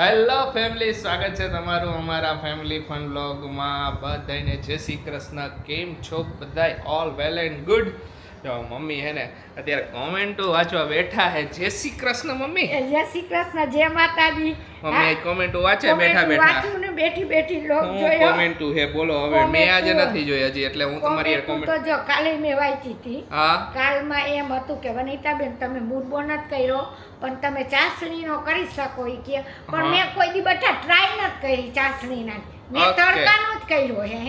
Hello family સ્વાગત છે તમારું અમારા ફેમિલી ફન બ્લોગમાં બધાને જય શ્રી કૃષ્ણ. કેમ છો બધાય? ઓલ વેલ એન્ડ ગુડ જો મમ્મી હે ને અત્યારે કોમેન્ટો વાંચવા બેઠા હે. જય શ્રી કૃષ્ણ મમ્મી. જય શ્રી કૃષ્ણ. જય માતાજી. મમ્મી કોમેન્ટો વાંચે બેઠા બેઠા. વાંચું ને બેઠી બેઠી લોક જોયો. કોમેન્ટો હે? બોલો હવે. મેં આજે નથી જોઈ હજી એટલે હું તમારી કોમેન્ટ તો જો કાલે મેં વાંચી હતી. હા. કાલમાં એમ હતું કે વનિતાબેન તમે બોન જ કર્યો. પણ તમે ચાસણીનો કરી શકો એ કે. પણ મેં કોઈ દી બટા ટ્રાય નથી કરી ચાસણીના. મેં તડકાનો જ કર્યો હે?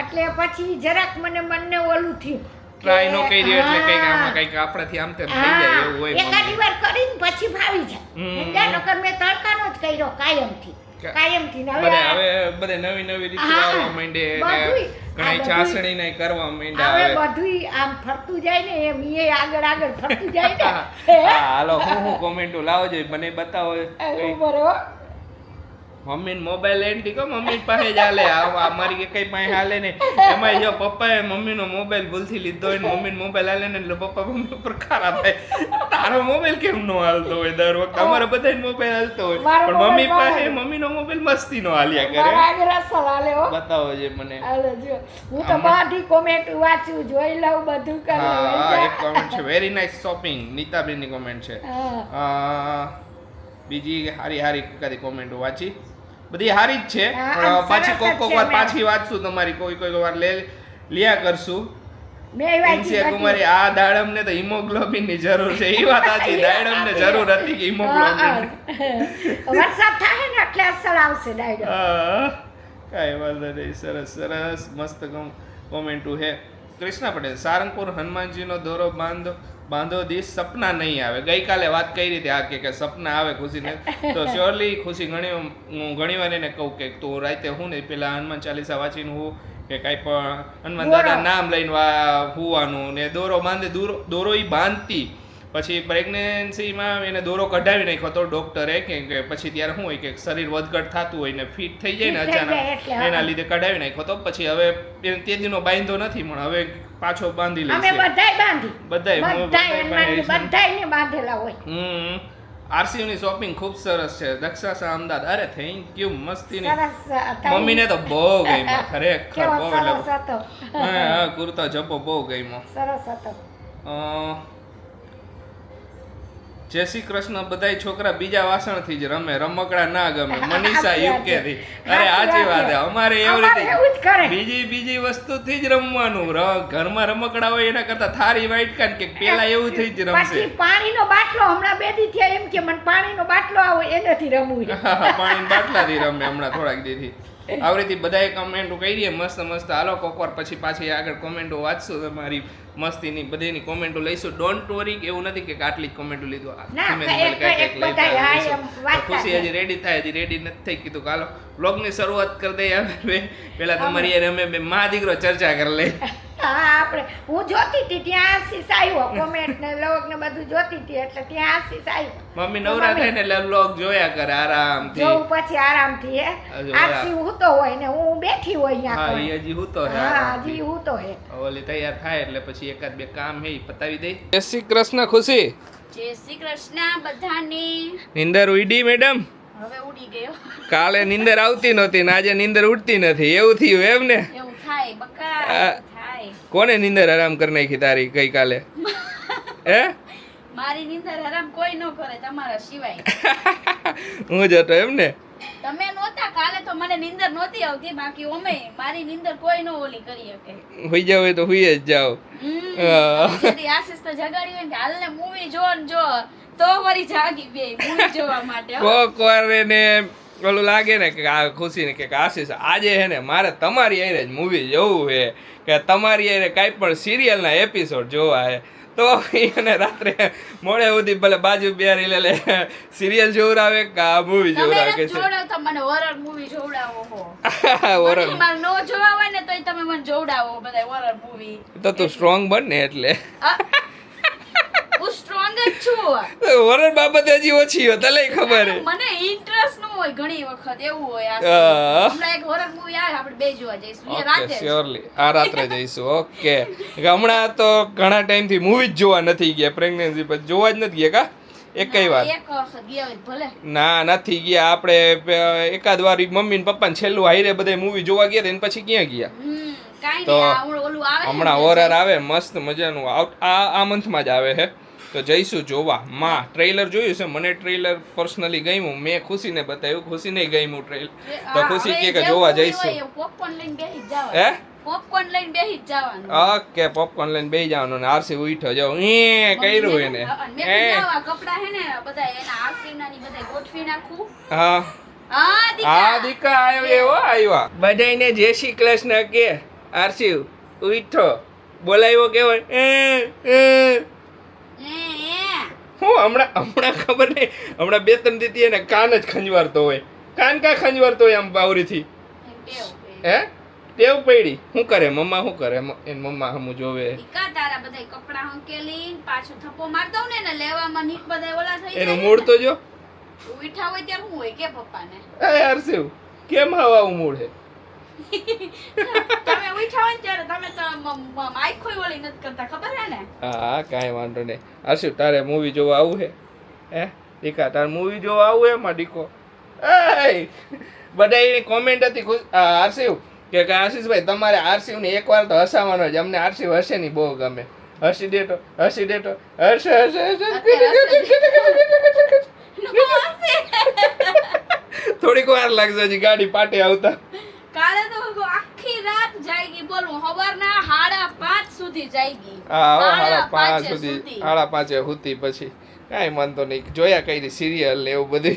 એટલે પછી જરાક મને મનને ઓલું થયું ટ્રાય નો કરી એટલે કંઈક આમાં કંઈક આપણાથી આમ તેમ થઈ જાય એવું હોય એકાદી વાર કરીને પછી ભાવી જાય. નકર મેં તડકાનો જ કર્યો કાયમથી. કાયમથી હવે હવે બધે નવી નવી રીતો આવવા માંડે ને બધુંય. ઘણા. ચાસણી ને કરવા માંડે હવે બધું આમ ફરતું જાય ને એમ એ આગળ આગળ ફરતું જાય ને હાલો હું હું કોમેન્ટો લાવો મને બતાવો બરોબર મમ્મી મોબાઈલ લઈને ઠીકો મમ્મી પાસે જ હાલે. આ આ મારી કે કઈ પાસે હાલે ને એમાં જો પપ્પાએ મમ્મીનો મોબાઈલ ભૂલથી લીધો હોય ને મમ્મીનો મોબાઈલ હાલે ને એટલે પપ્પા મમ્મી ઉપર ખારા થાય. તારો મોબાઈલ કેમ નો હાલતો હોય દર વખતે? અમારે બધા મોબાઈલ હાલતો હોય. પણ મમ્મી પાસે મમ્મીનો મોબાઈલ મસ્તી નો હાલ્યા કરે. આગળ અસલ હાલે હો. બતાવો જે મને. હાલો જો. હું તો બધી કોમેન્ટ વાંચું જોઈ લઉં બધું કરી. હા એક કોમેન્ટ છે. વેરી નાઇસ શોપિંગ નીતાબેનની કોમેન્ટ છે. બીજી હારી હારી કદી કોમેન્ટ વાંચી. બધી હારી જ છે. પાછી કોક કોક વાર પાછી વાંચશું તમારી? કોઈ કોઈ વાર લે લિયા કરશું. કુમારી આ દાડમને તો હિમોગ્લોબિનની જરૂર છે. એ વાત દાડમ ને જરૂર હતી. કે હિમોગ્લોબિન. વરસાદ થાય ને એટલે અસલ આવશે ડાયરેક્ટ કાંઈ વાંધો નહીં. સરસ સરસ. મસ્ત કોમેન્ટુ હે. કૃષ્ણા પટેલ સારંગપુર હનુમાનજીનો દોરો બાંધો. બાંધો દી સપના નહીં આવે. ગઈકાલે વાત કરી હતી આ કે કે સપના આવે ખુશીને. તો શ્યોરલી ખુશી ઘણી હું ઘણી વાર એને કહું કે તું રાતે હું ને પેલા હનુમાન ચાલીસા વાંચીને હું કે કાંઈ પણ હનુમાન દાદા નામ લઈને હુવાનું ને દોરો બાંધે દોરો દોરો એ બાંધતી. પછી પ્રેગ્નન્સીમાં એને દોરો કઢાવી નાખ્યો તો ડોક્ટરે કે પછી ત્યારે શું હોય કે શરીર વધઘટ થતું હોય ને ફિટ થઈ જાય ને અચાનક એના લીધે કઢાવી નાખ્યો તો પછી હવે તે દીનો બાંધો નથી પણ હવે પાછો બાંધી લે અમે બધાય બાંધી. બધાય, બધાય. બધાયને બાંધેલા હોય. હમ. આરસીયુ ની શોપિંગ ખૂબ સરસ છે. દક્ષા અમદાવાદ. અરે થેન્ક યુ મસ્તી ની મમ્મી ને તો બહુ ગઈ ગમ્યો. ખરેખર બહુ સરસ એટલે હતો. હા હા કુર્તા જપો બહુ ગમ્યો. સરસ હતો. અ, જય શ્રી કૃષ્ણ બધા છોકરા બીજા વાસણથી જ રમે રમકડા ના ગમે મનીષા યુકે થી અરે આજે વાત છે. અમારે એવી અમારે એવું જ રીતે બીજી બીજી વસ્તુથી જ રમવાનું. ર- ઘરમાં રમકડા હોય એના કરતા થારી વાઈટ કાન કે પેલા એવું થઈ જ રમશે. પાણીનો બાટલો હમણાં બે દી થયા એમ કે મને પાણીનો બાટલો આવો એનાથી રમવું. છે. પાણી બાટલાથી રમે હમણાં થોડાક દીથી. આવી રીતે બધાએ કમેન્ટો કરી મસ્ત મસ્ત. હાલો કોકવાર પછી પાછી આગળ કોમેન્ટો વાંચશું તમારી મસ્તીની બધીની કોમેન્ટો લઈશું. ડોન્ટ વરી એવું નથી કે આટલી કોમેન્ટો લીધો. ખુશી હજી રેડી થાય હજી રેડી નથી થઈ કીધું. કાલો હાલો બ્લોગની શરૂઆત કરી દઈએ પેલા તમારી અમે બે મા દીકરો ચર્ચા કરી લઈ હા આપણે હું જોતી હતી ત્યાં આશીષ આવ્યો કોમેન્ટ ને લોગ ને બધું જોતી હતી એટલે ત્યાં આશીષ આવ્યો. મમ્મી નવરા થાય ને એટલે બ્લોગ જોયા કરે આરામથી. જોઉં પછી આરામથી હે? આશી હૂતો હોય ને હું બેઠી હોય હા અહીંયા એ હજી હું તો હા હજી હૂતો હે. ઓલી તૈયાર થાય એટલે પછી એકાદ બે કામ હે પતાવી દે જય શ્રી કૃષ્ણ ખુશી? જય શ્રી કૃષ્ણ બધાને. નિંદર ઉડી મેડમ? હવે ઉડી ગયો. કાલે નિંદર આવતી નહોતી ને આજે નિંદર ઉડતી નથી. એવું થયું એમ ને? એવું થાય બકા કોને નિંદર હરામ કરી નાખી તારી ગઈકાલે હે? મારી નિંદર હરામ કોઈ ન કરે તમારા સિવાય. હું જ હતો એમ ને? તમે નહોતા કાલે તો મને નિંદર નહોતી આવતી બાકી ઓમે મારી નિંદર કોઈ નો ઓલી કરી શકે. હોઈ જાવ તો હોઈ જ જાવ. આશીષ તો જગાડી હોય ને કે હાલને મૂવી જો ને જો તો વળી જાગી બે મૂવી જોવા માટે કોક વાર એને ઓલું લાગે ને કે આ ખુશી ને કે આશીષ આજે હે ને મારે તમારી હારે જ મૂવી જોવું છે. કે તમારી હારે કાંઈ પણ સિરિયલના એપિસોડ જોવા હે તો એને રાત્રે મોડે સુધી ભલે બાજુ બિહારી લે લે સિરિયલ જોવડાવે કે આ મૂવી જોવડાવે કે મને હોરર મૂવી જોવડાવો હો. મને નો જોવા હોય ને તોય તમે મને જોવડાવો બધા હોરર મૂવી તો તું સ્ટ્રોંગ બન ને એટલે. હું સ્ટ્રોંગ જ છું. હોરર બાબતે હજી ઓછી હોય તલે ખબર હે? મને ઇન્ટરેસ્ટ ન હોય ઘણી વખત એવું હોય આ હમણાં એક હોરર મૂવી આવે આપણે બે જોવા જઈશું. રાતે શ્યોરલી આ રાત્રે જઈશું ઓકે હમણાં તો ઘણા ટાઈમથી મૂવી જ જોવા નથી ગયા પ્રેગ્નન્સી પછી જોવા જ નથી ગયા કા? એકય વાર એક વખત ગયા હોય તો ભલે. ના નથી ગયા. આપણે એકાદ વાર મમ્મી ને પપ્પા છેલ્લું હાઈરે બધા મૂવી જોવા ગયા હતા, પછી ક્યાં ગયા? તો હમણાં ને, હોરર આવે મસ્ત મજાનું. આ આ મંથમાં જ આવે છે તો જઈશું જોવા. માં ટ્રેલર જોયું છે? મને ટ્રેલર પર્સનલી ગમ્યું. મેં ખુશીને બતાવ્યું. ખુશીને ગમ્યું ટ્રેલર તો ખુશી કે જોવા જઈશું. જ હે? પોપકોર્ન લઈને બેસી જવાનું. ઓકે પોપકોર્ન લઈને બેસી જવાનું ને આરસી ઉઠો જો એ કર્યું એને. એ કીધું હે ને બધા એના આરસીના ની બધા ગોઠવી નાખું. હા. હા દીકા. આવ્યો એવો આવ્યા. બધાયને જય શ્રી કૃષ્ણ કે આરસી ઉઠો બોલાવ્યો કેવો એ, એ. હું હમણાં હમણાં ખબર નહીં. હમણાં બે ત્રણ દીધી એને કાન જ ખંજવારતો હોય. કાન કા ખંજવારતો હોય આમ બાવરીથી. હે? ટેવ પડી. શું કરે? મમ્મા શું કરે? એ એન મમ્મા હમું જોવે. કા તારા બધા કપડાં હંકેલી પાછો થપ્પો માર દઉં ને ને લેવામાં નીક બધા ઓલા થઈ જાય એનો. મૂળ તો જો. ઉઠા હોય ત્યારે શું હોય કે પપ્પાને? એ હર્ષિવ કેમ આવા મૂળ હે? તમે ઉઠાવો ને ત્યારે તમે તો માઈક આંખોય ઓલી નથી કરતા ખબર હે ને? હા કાંઈ વાંધો નહીં. હર્ષિવ તારે મૂવી જોવા આવું હે હે? દીકા તારે મૂવી જોવા આવું હે માં દીકો? એ બધા એની કોમેન્ટ હતી ખુશ હર્ષિવ કે કે આશીષભાઈ તમારે આરસીવને એકવાર તો હસાવાનો જ અમને આરસીવ હશે નહીં બહુ ગમે. હસી દેતો હસી દેતો હસે હસે હસે. થોડીક વાર લાગશે હજી ગાડી પાટે આવતા કાલે તો આખી રાત જાયગી બોલું સવારના સાડા સુધી જાયગી હા પાંચ સુધી સાડા પાંચે હુતી પછી. કાંઈ વાંધો નહીં. જોયા કઈ સિરિયલ ને એવું બધું.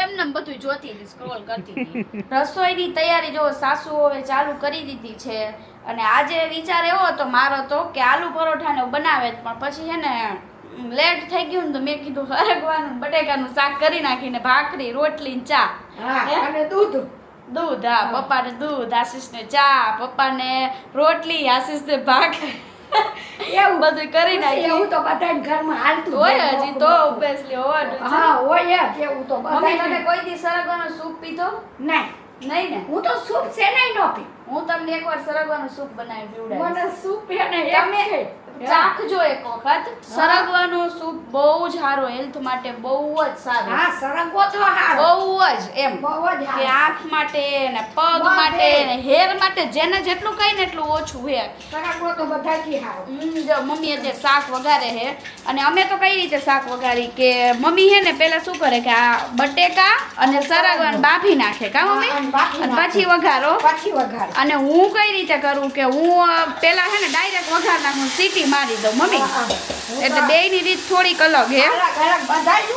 એમને એમ બધું જોતી હતી સ્ક્રોલ કરતી હતી. રસોઈની તૈયારી જો સાસુ હવે ચાલુ કરી દીધી છે અને આજે વિચાર એવો હતો મારો તો કે આલુ પરોઠાને એવું બનાવે પણ પછી છે ને લેટ થઈ ગયું ને તો મેં કીધું હરગવાનું બટેકાનું શાક કરી નાખીને ભાખરી રોટલી ને ચા. અને દૂધ. દૂધ હા પપ્પાને દૂધ આશીષને ચા પપ્પાને રોટલી આશીષને ભાખરી. એવું બધું કરી એવું તો બધાને ઘરમાં હાલતું હોય. હજી તો ઓબ્વિયસલી હોવાનું હા હોય એવું તો મમ્મી તમે કોઈ દી સરગવાનો સૂપ પીધો? નહીં. નહીં ને? હું તો સૂપ છે નહીં નો પી હું તમને એકવાર સરગવાનું સૂપ બનાવી પીવડાવીશ. મને સૂપ એને તમે. ચાખજો એક વખત. સરગવાનો સૂપ બહુ જ સારો હેલ્થ માટે બહુ જ સારો. હા સરગવો તો સારો બહુ જ એમ. બહુ જ કે આંખ માટે ને પગ માટે ને હેર માટે જેને જેટલું કઈ ને એટલું ઓછું હે. સરગવો તો બધાથી સારો જો મમ્મી અત્યારે શાક વઘારે હે. અને અમે તો કઈ રીતે શાક વઘારી કે મમ્મી હે ને પેલા શું કરે કે આ બટેકા અને સરગવાન બાફી નાખે કા મમ્મી. પછી વઘારો? પછી વઘાર. અને હું કઈ રીતે કરું કે હું પહેલા પેલા હે ને ડાયરેક્ટ વઘાર નાખું સીટી મારી દઉં મમ્મી. એટલે બે બેયની રીત થોડીક અલગ હે?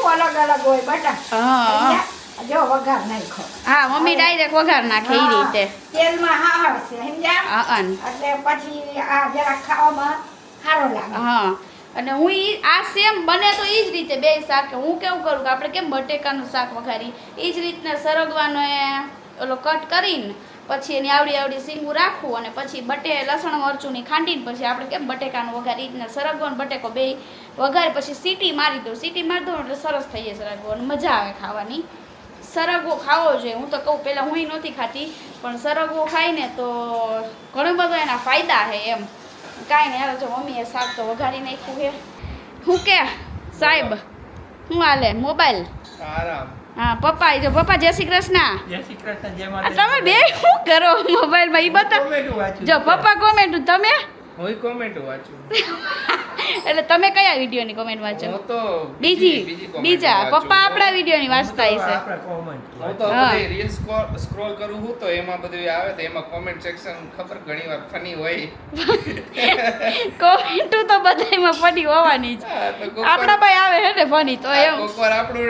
અલગ અલગ હોય બટા. હા જો વઘાર નાખો હા મમ્મી ડાયરેક્ટ વઘાર નાખે એ રીતે. તેલમાં હાર સમજ્યા? હા એટલે પછી આ જરા ખાવામાં સારો લાગે. હા. અને હું ઈ આ સેમ બને તો એ જ રીતે બે શાક હું કેવું કરું કે આપણે કેમ બટેકાનું શાક વઘારી એ જ રીતના સરગવાનો એ ઓલો કટ કરીને પછી એની આવડી આવડી સીંગું રાખવું અને પછી બટે લસણ મરચુંની ખાંડીને પછી આપણે કેમ બટેકાનું વઘારી એ રીતના બટેકો બે વઘારી પછી સીટી મારી દો સીટી મારી દો એટલે સરસ થઈ જાય સરગવો અને મજા આવે ખાવાની. સરગવો ખાવો જોઈએ. હું તો કહું પહેલાં હું નહોતી ખાતી, પણ સરગવો ખાઈને તો ઘણો બધો એના ફાયદા છે એમ. કાંઈ નહીં આવે જો મમ્મીએ શાક તો વઘારી નાખ્યું છે હું કે સાહેબ, હું હાલે? મોબાઈલ? આરામ. હા પપ્પા જો પપ્પા જય શ્રી કૃષ્ણ. જય શ્રી કૃષ્ણ જય માતા તમે બે શું કરો મોબાઈલમાં? ઈ બતા જો પપ્પા કોમેન્ટ તમે? હું કોમેન્ટ વાંચું એટલે તમે કયા વિડીયોની કોમેન્ટ વાંચો? બીજી બીજા પપ્પા આપણા વિડીયોની વાંચતા હું તો હશે હું તો. રીલ સ્ક્રોલ કરું હું તો એમાં બધું આવે તો એમાં કોમેન્ટ સેક્શન ખબર ઘણી વાર ફની હોય. કોમેન્ટ તો બધાયમાં ફની હોવાની જ. આપણા ભાઈ આવે હે ને ફની તો એમ.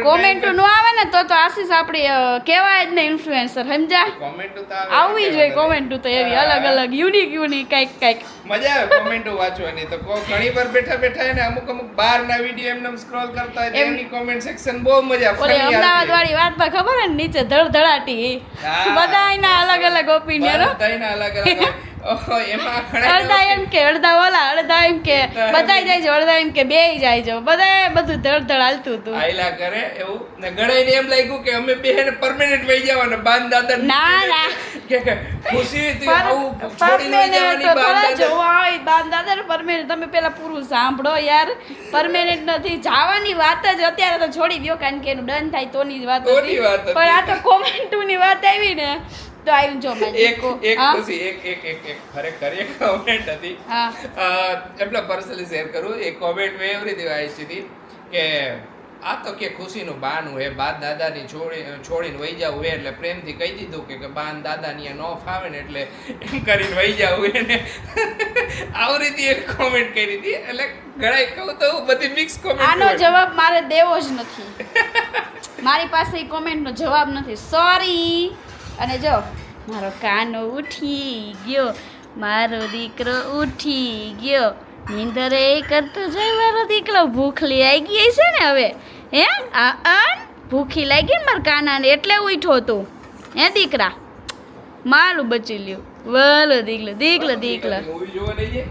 કોમેન્ટ નો આવે ને તો તો આશીષ આપણી કહેવાય જ ને ઇન્ફ્લુએન્સર સમજા કોમેન્ટ તો આવવી જોઈએ કોમેન્ટ તો એવી અલગ અલગ યુનિક યુનિક કંઈક કંઈક. મજા આવે કોમેન્ટો વાંચવાની. તો કો- ઘણી વાર બેઠા બેઠા એને અમુક અમુક બાર ના વીડિયો એમને સ્ક્રોલ કરતા હોય એમની કોમેન્ટ સેક્શન બહુ મજા ઓલે funny અમદાવાદ. વાળી વાતમાં ખબર હે ને નીચે ધડધડાટી. બધાયના અલગ અલગ ઓપિનિયન બધાયના અલગ અલગ. અડધા એમ કે અડધા ઓલા અડધા એમ કે બધાય જાય છે અડધા એમ કે બે જાય છે બધાય બધું ધડ ધડ હાલતું હતું. આયલા કરે એવું? ને ઘણાઈને એમ લાગ્યું કે અમે બેન પરમેનન્ટ વહી જવાના બાન દાદા ના, ના. કે કે ખુશી થી આવું છોડીને જવાની બાન દાદા હોય બાપ દાદા ને permanent. તમે પેલા પૂરું સાંભળો યાર. પરમેનન્ટ નથી. જવાની વાત જ અત્યારે તો છોડી દો કારણ કે એનું ડન થાય તોની ની વાત વાત હતી. પણ આ તો કોમેન્ટની વાત આવી ને. તો આવ્યું જો એક એક ખુશી એક એક એક એક ખરેખર એક કોમેન્ટ હતી. હા. એટલે પર્સનલી શેર કરું એક કોમેન્ટ મેં એવરી રીતે હતી કે આ તો કે ખુશીનું બાનું હે બા દાદાની છોડી છોડીને વહી જવું હે એટલે પ્રેમથી કહી દીધું કે કે બાન દાદાની નો ફાવે ને એટલે એમ કરીને વહી જાવ હે ને. આવી રીતે એક કોમેન્ટ કરી હતી. એટલે ઘણા કહું તો બધી મિક્સ કોમેન્ટ આનો જવાબ મારે દેવો જ નથી. મારી પાસે એ કોમેન્ટનો જવાબ નથી. સોરી અને જો મારો કાનો ઉઠી ગયો મારો દીકરો ઉઠી ગયો. નીંદરે એ કરતો જાય મારો દીકરો ભૂખલી આવી ગઈ છે ને હવે? હે? આ ભૂખી લાગી મારા કાનાને એટલે ઉઠ્યો તું. હે દીકરા? મારું બચી લ્યું. વાલો દીકલો દીકલો દીકલો. લઈ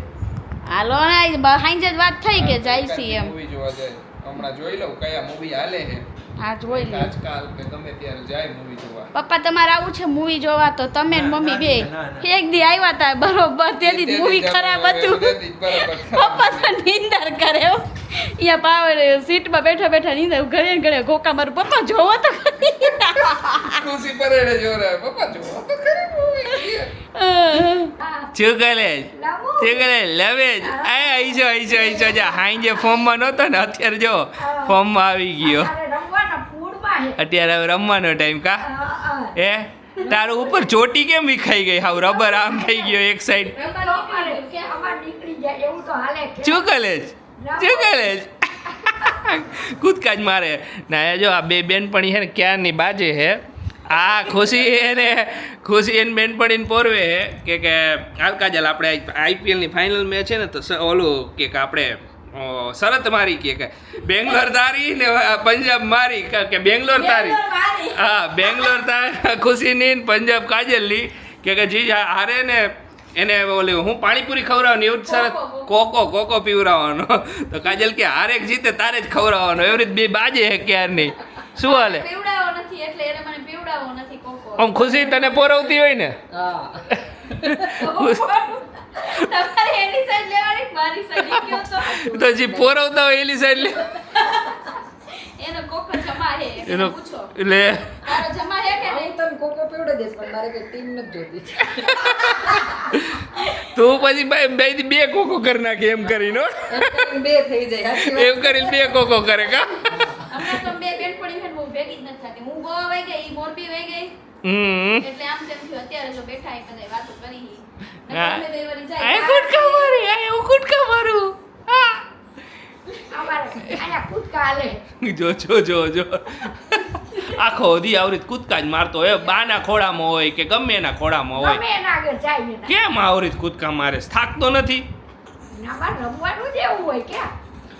હાલો ને હાઈ જ વાત થઈ કે જાય છે એમ. હમણાં જોઈ લઉં કયા મૂવી હાલે છે. હા જોઈ લે. આજકાલ કે ગમે ત્યારે જાય મૂવી જોવા. પપ્પા તમારે આવું છે મૂવી જોવા? તો તમે ને મમ્મી બે. એક દી આવ્યા હતા બરોબર. તે મૂવી ખરાબ હતું. જ પપ્પા તો નિંદર કરે હો. અહીંયા પાવર સીટમાં બેઠા બેઠા નીંદર ઘરે ને ઘડે ગોકા મારું પપ્પા જોવો તો. ખુશી પરેડે જોરે પપ્પા જોવો તો ખરી મૂવી હા, ચુકલે લાવો. ચુકલે લવે જ. આ આઈજો આઈ જો જા હાઈ જે ફોર્મમાં નહોતો ને અત્યારે જો ફોર્મમાં આવી ગયો મારે રમવાના પૂળમાં હે. અત્યારે હવે રમવાનો ટાઈમ કા? હે હા. એ તારું ઉપર ચોટી કેમ વિખાઈ ગઈ? હાવ રબર આમ થઈ ગયો એક સાઈડ શું કરે શું કરે આમાં નીકળી જાય એવું તો હાલે કે. ચુકલે જ ચુકલે જ કૂદકા જ મારે. ના એ જો આ બે બેનપણી છે ને ક્યારની બાજે છે આ ખુશી એને ખુશી એને બેનપણીને પોરવે કે કે આવકાજલ આપણે આઈપીએલની ફાઇનલ મેચ છે ને તો ઓલું કે કે આપણે શરત મારી કે કે બેંગ્લોર તારી ને પંજાબ મારી કે કે બેંગ્લોર તારી? હા બેંગ્લોર તારી ખુશીની ને પંજાબ કાજલની કે કે જી હારે ને એને ઓલી હું પાણીપુરી ખવડાવવાની એવું જ શરત? કોકો, કોકો. પીવડાવવાનો. તો કાજલ કે હારેક જીતે તારે જ ખવડાવવાનો. એવી રીતે બે બાજે હે ક્યારની? શું હાલે? પીવડાવો નથી એટલે એને મને પીવડાવો નથી કોકો. આમ ખુશી તને પોરવતી હોય ને? એની સાઈડ કયો તો તો જે પોરવતા હોય એલી સાઈડ લે. એનો કોકો જમા હે એનો પૂછો. લે. તારો જમા હે કે નહીં? તને કોકો પીવડે દેસ પણ મારે કે ટીમ ન જોતી. તું પછી બે બે દી બે કોકો કરી નાખે એમ કરીને એમ કરીને બે થઈ જાય એમ કરીને બે કોકો કરે કા? હમણાં તો બે બેનપણી છે ને ભેગી જ નથી થતી. હું ગોવા વહી ગઈ મોરબી વહી ગઈ. હમ. એટલે આમ તેમ થયું. અત્યારે જો બેઠા એ બધા આ કુટકા મારી આ હું. કુટકા મારું જો જો જો જો. આખો દી આવરીત કૂદકા જ મારતો હોય. બાના ખોડામાં હોય કે ગમે એના ખોડામાં હોય. કેમ આવરીત કૂદકા મારે? થાકતો નથી.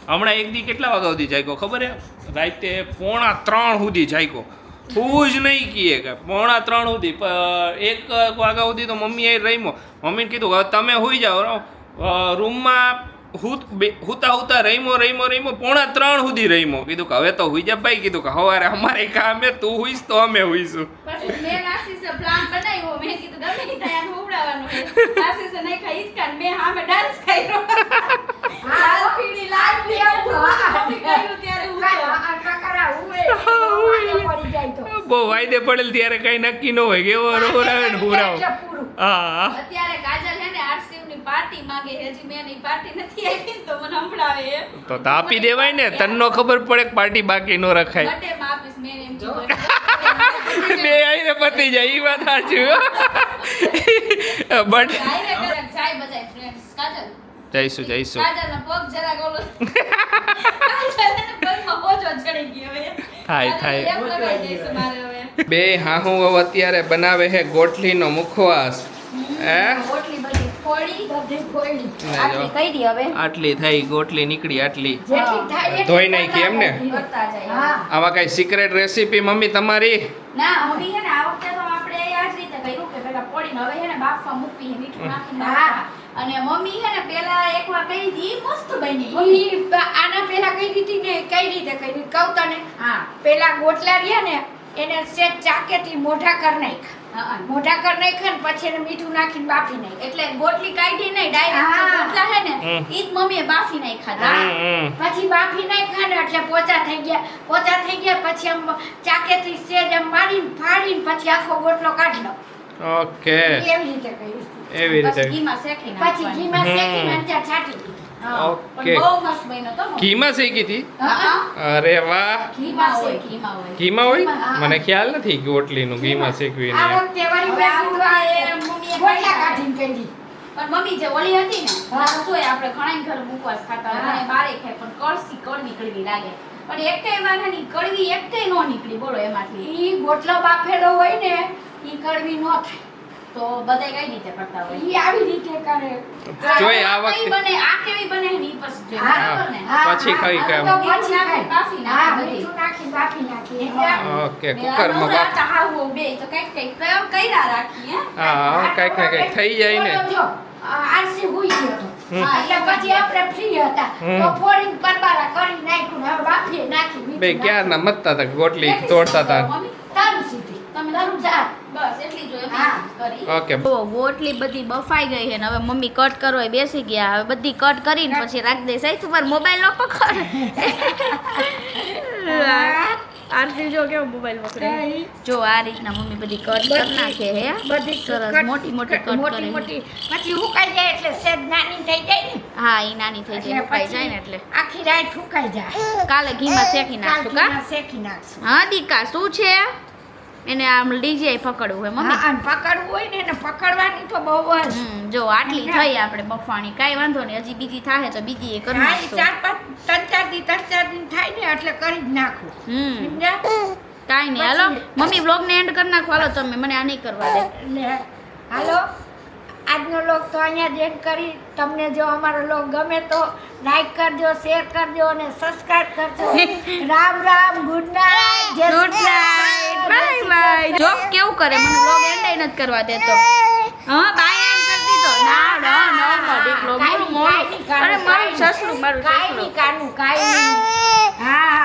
હમણાં એક દી કેટલા વાગ્યા સુધી જાગ્યો? ખબર હે? રાતે પોણા ત્રણ સુધી જાગ્યો. હું જ નહીં કીએ કે પોણા ત્રણ સુધી એક વાગ્યા સુધી તો મમ્મી એ રહીમો મમ્મીને કીધું તમે હોઈ જાઓ રૂમમાં બે- હુતા હુતા રહીમો રહીમો રહીમો પોણા ત્રણ સુધી રહીમો કીધું કે હવે તો હુઈ જા ભાઈ કીધું કે હવારે અમારે કામે તું હુઈશ તો અમે હુઈશું. મેં આશીષે બનાવ્યો. મેં કીધું ગમે થાય આને. નહીં ખાઈ મેં કર્યો. લાલ હા. ત્યારે હું બહુ વાયદે પડેલ ત્યારે કઈ નક્કી ન હોય કે એવો રોવરાવે ને હુરાવ. હા અત્યારે કાજલ છે ને આરસીયુની પાર્ટી માંગે હજી મેં એની પાર્ટી નથી આપી તો મને સંભળાવે તો તો આપી દેવાય ને તન્નો ખબર પડે કે પાર્ટી બાકી નો રખાય. બટે માં આપીશ મેં એમ જો બે આઈને પતી જાય ઈ વાત સાચું બટ હાયરે કરે જાય બજાય ફ્રેન્ડ્સ કાજલ. જઈશું જઈશું. થાય, થાય. બે હાહુ અત્યારે બનાવે છે ગોઠલીનો મુખવાસ. હે? ને આટલી કરી દી હવે. આટલી થઈ ગોટલી નીકળી આટલી. થાય ધોઈ નાખી એમ ને? આવા કઈ સિક્રેટ રેસીપી મમ્મી તમારી? ના મમ્મી છે ને આ વખતે તો આપણે આ જ રીતે કર્યું કે પેલા પોળી હવે હે ને બાફવા મૂકવી મીઠું નાખીને અને મમ્મી હે ને પેલા એકવાર કરી હતી મસ્ત બની. ઈ આના પેલા કઈ દીધી ને કઈ રીતે કહું તને. હા. પેલા ગોટલા રહ્યા ને એને સેજ ચાકેથી મોઢા કર હા. મોઢા કર નાખ્યા ને પછી એને મીઠું નાખીને બાફી નાખ્યા. એટલે ગોટલી કાઢી નહીં ડાયરેક્ટ ગોટલા હે ને ઈ જ મમ્મીએ બાફી નાખ્યા. પછી બાફી નાખ્યા ને એટલે પોચા થઈ ગયા. પોચા થઈ ગયા પછી આમ ચાકેથી સેજ આમ મારીને ફાડીને પછી આખો ગોટલો કાઢી લો. ઓકે. એવી રીતે કર્યું એવી રીતે. ઘીમાં શેકી પછી ઘીમાં. શેકીને અંચાર છાંટી દીધી. ઓકે. ઘીમાં શેકી હતી. અરે વાહ. ઘીમાં હોય મને ખ્યાલ નથી ગોટલીનું ઘીમાં શેકવી પણ મમ્મી જે ઓલી હતી ને જોઈ આપણે ઘણા ઘર મુકવાસ ખાતા બારે ખાય પણ કળસી કડવી કડવી લાગે. પણ એકેય વાર હે ને કડવી એકેય નો નીકળી બોલો એમાંથી. ઈ ગોટલો બાફેલો હોય ને ઈ કડવી નો થાય. તો બધાય કઈ રીતે કરતા હોય? ઈ આવી રીતે કરે. જોઈ આ વખતે બને? આ કેવી બને? ની ઈ પછી. હા, ને? પછી હા, તો પછી નાખી, બાફી નાખી હા, બધી. નાખી બાફી નાખી. ઓકે કુકરમાં બાફ બાપ તો હાવ તો કંઈક કંઈક પ્રયોગ કર્યા રાખીએ? હા કાંઈક ને કાંઈક થઈ જાય ને. આરસી હોય ગયો હા, એટલે પછી આપણે ફ્રી હતા. તો ફોડીને પરબારા કરી નાખ્યું હવે બાફીએ નાખી બે ક્યારના મતતા હતા ગોટલી તોડતા હતા? તમે ત્રણ ચાર બસ એટલી જોઈએ હા. કરી ઓકે. તો ગોટલી બધી બફાઈ ગઈ છે ને હવે મમ્મી કટ કરો એ બેસી ગયા. હવે બધી કટ કરીને પછી રાખ દે સાઈ તું મારો મોબાઈલ નો પકડ. આરતી જો કેવો મોબાઈલ પકડે જો આ રીતના મમ્મી બધી કટ કરી નાખે હે. બધી સરસ મોટી મોટી કટ મોટી મોટી. પછી હુકાઈ જાય એટલે સેજ નાની થઈ જાય ને. હા એ નાની થઈ જાય એટલે જાય ને એટલે. આખી રાત હુકાઈ જાય. કાલે ઘીમાં શેકી નાખશું કા? શેકી નાખશું. હા દીકા શું છે? એને આમ ડીજે પકડવું હોય મમ્મી. હા પકડવું હોય ને એને પકડવાની તો બહુ જ. જો આટલી થઈ આપણે બફાણી. કાંઈ વાંધો નહીં હજી બીજી થાય તો બીજી એ કરી નાખશું. ચાર પાંચ ત્રણ ચાર દી ત્રણ ચાર દિન થાય ને એટલે કરી જ નાખું. હમ? કાંઈ નહીં. હાલો મમ્મી બ્લોગને એન્ડ કરી નાખો. હાલો તમે મને આ નહીં કરવા દે. હાલો. આજનો લોગ તો અહીંયા જ end કરી. તમને જો અમારો લોગ ગમે તો લાઈક કરજો શેર કરજો અને સબસ્ક્રાઇબ કરજો. Ram Ram good night good night bye bye જો કેવું કરે? મને લોગ એન્ડ નથી કરવા દેતો. હા બાય એન્ડ કરી દીધો. ના ના ના મારી કાંઈ મોડું. કાંઈ નહીં, અરે મારું કાંઈ સસલું મારું કાંઈ સસલું. નહીં કાનું કાઈ હા.